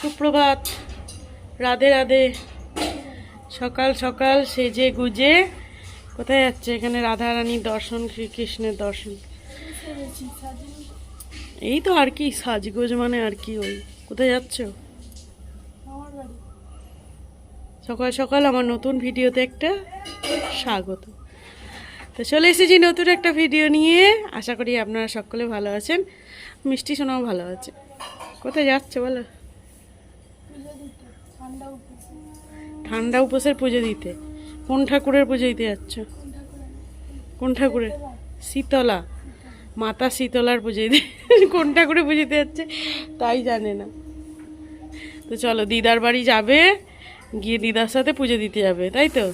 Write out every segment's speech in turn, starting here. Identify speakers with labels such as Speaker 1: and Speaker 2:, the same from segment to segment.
Speaker 1: সুপ্রভাত। রাধে রাধে। সকাল সকাল সেজে গুজে। কোথায় যাচ্ছে এখানে রাধা রানীর দর্শন, শ্রীকৃষ্ণের দর্শন? এই তো আর কি, সাজগোজ মানে আর কি ওই। কোথায় যাচ্ছ? সকাল সকাল আমার নতুন ভিডিওতে একটা স্বাগত। তো চলে এসেছি নতুন একটা ভিডিও নিয়ে। আশা করি আপনারা সকলে ভালো আছেন। মিষ্টি শোনাও ভালো আছে। কোথায় যাচ্ছে বলো? ঠান্ডা উপোসের পুজো দিতে। কোন ঠাকুরের পুজো দিতে যাচ্ছ? কোন ঠাকুরের? শীতলা। মাতা শীতলার পুজো দিতে। কোন ঠাকুরের পুজো দিতে যাচ্ছে? তাই জানে না। তো চলো, দিদার বাড়ি যাবে। গিয়ে দিদার সাথে পুজো দিতে যাবে, তাই তো?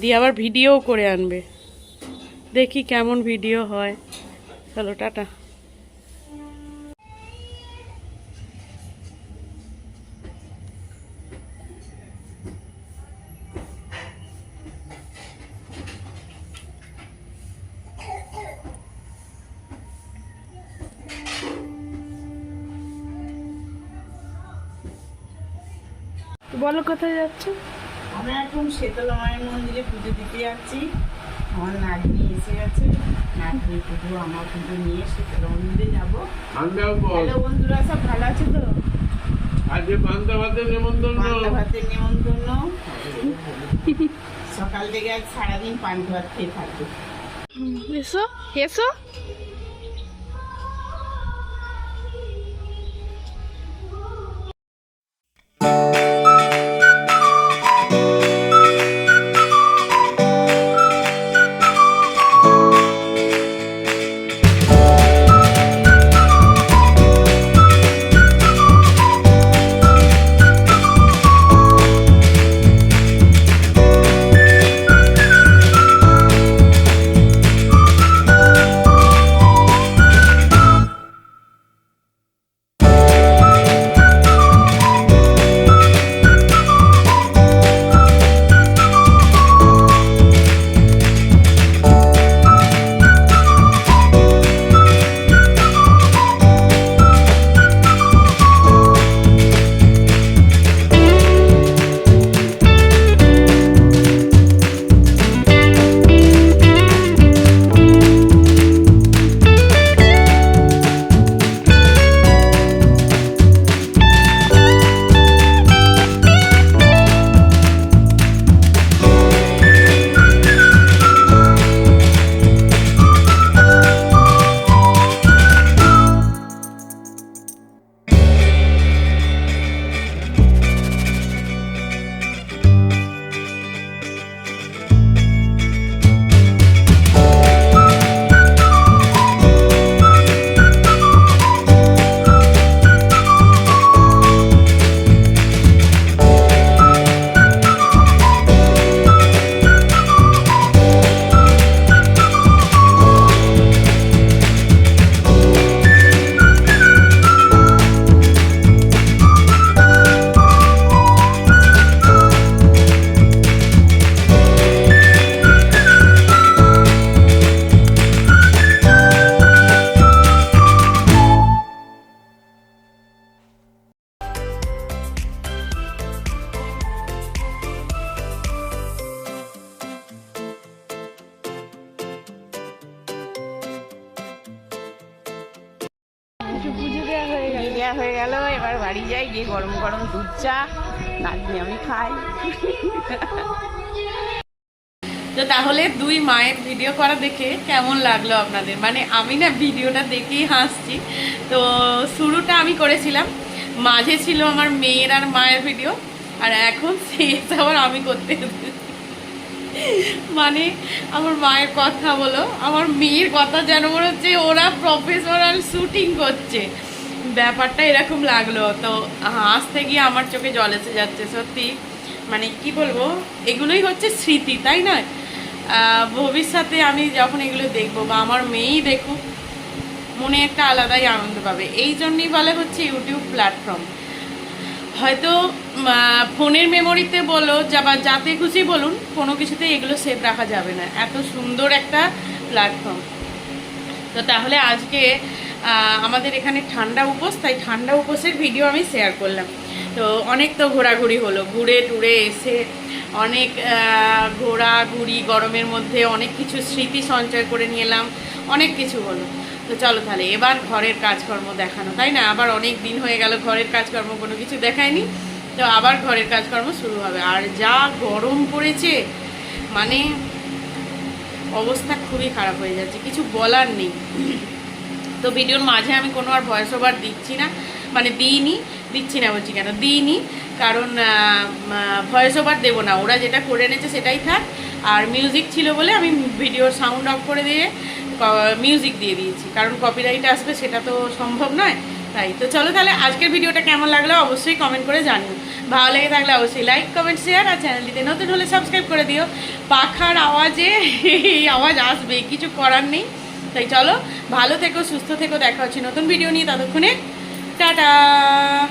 Speaker 1: দিয়ে আবার ভিডিও করে আনবে। দেখি কেমন ভিডিও হয়। চলো, টাটা। বলো কোথায় যাচ্ছ?
Speaker 2: আমরা এখন শীতলা মায়ের মন্দিরে পুজো দিতে যাচ্ছি। আমার নাতনি এসে গেছে। নাতনি পুজো আমার পুজো নিয়ে শীতলা মন্দিরে যাব। হ্যালো বন্ধুরা সব ভালো আছে তো?
Speaker 3: আজকে পান্তা ভাতের নেমন্তন্ন।
Speaker 2: পান্তা ভাতের নেমন্তন্ন। সকাল থেকে আজ সারাদিন পান্তা ভাত খেয়ে থাকব।
Speaker 1: এসো এসো। পুজো দেওয়া হয়ে গেল।
Speaker 2: দেওয়া হয়ে গেল এবার বাড়ি যাই গিয়ে গরম গরম দুধ চা নাতনি আমি খাই।
Speaker 1: তো তাহলে দুই মায়ের ভিডিও করা দেখে কেমন লাগল আপনাদের? মানে আমি না ভিডিওটা দেখেই হাসছি। তো শুরুটা আমি করেছিলাম। মাঝে ছিল আমার মেয়ের আর মায়ের ভিডিও আর এখন শেষ আবার আমি করতে মানে আমার মায়ের কথা বলো, আমার মেয়ের কথা যেন মনে হচ্ছে ওরা প্রফেশনাল শুটিং করছে। ব্যাপারটা এরকম লাগল, তো হাসতে গিয়ে আমার চোখে জল এসে যাচ্ছে, সত্যি। মানে কি বলব, এগুলোই হচ্ছে স্মৃতি, তাই না? ভবিষ্যতে আমি যখন এগুলো দেখব বা আমার মেয়েই দেখুক, মনে একটা আলাদাই আনন্দ পাবে। এই জন্যই বলে হচ্ছে ইউটিউব প্ল্যাটফর্ম হয়তো ফোনের মেমোরিতে বলো, যা বা যাতে খুশি বলুন, কোনো কিছুতে এগুলো সেভ রাখা যাবে না। এত সুন্দর একটা প্ল্যাটফর্ম তো তাহলে আজকে আমাদের এখানে ঠান্ডা উপোস, তাই ঠান্ডা উপোসের ভিডিও আমি শেয়ার করলাম। তো অনেক তো ঘোরাঘুরি হলো, ঘুরে টুরে এসে অনেক ঘোরাঘুরি, গরমের মধ্যে অনেক কিছু স্মৃতি সঞ্চয় করে নিয়ে এলাম, অনেক কিছু হলো। তো চলো তাহলে, এবার ঘরের কাজকর্ম দেখানো, তাই না? আবার অনেক দিন হয়ে গেল ঘরের কাজকর্ম কোনো কিছু দেখায়নি, তো আবার ঘরের কাজকর্ম শুরু হবে। আর যা গরম পড়েছে মানে অবস্থা খুবই খারাপ হয়ে যাচ্ছে, কিছু বলার নেই। তো ভিডিওর মাঝে আমি কোনো আর ভয়েস ওভার দিচ্ছি না মানে দিইনি, দিচ্ছি না বলছি কেন, দিইনি, কারণ ভয়েস ওভার দেবো না। ওরা যেটা করে এনেছে সেটাই থাক। আর মিউজিক ছিল বলে আমি ভিডিওর সাউন্ড অফ করে দিয়ে মিউজিক দিয়ে দিয়েছি। কারণ কপিরাইট আসবে সেটা তো সম্ভব নয়। তাই তো চলো তাহলে আজকের ভিডিওটা কেমন লাগল অবশ্যই কমেন্ট করে জানিও। ভালো লেগে থাকলে অবশ্যই লাইক কমেন্ট শেয়ার আর চ্যানেলটিতে নতুন হলে সাবস্ক্রাইব করে দিও। পাখার আওয়াজে এই আওয়াজ আসবে, কিছু করার নেই। তাই চলো, ভালো থেকো, সুস্থ থেকো, দেখা হচ্ছে নতুন ভিডিও নিয়ে, ততক্ষণে, টাটা!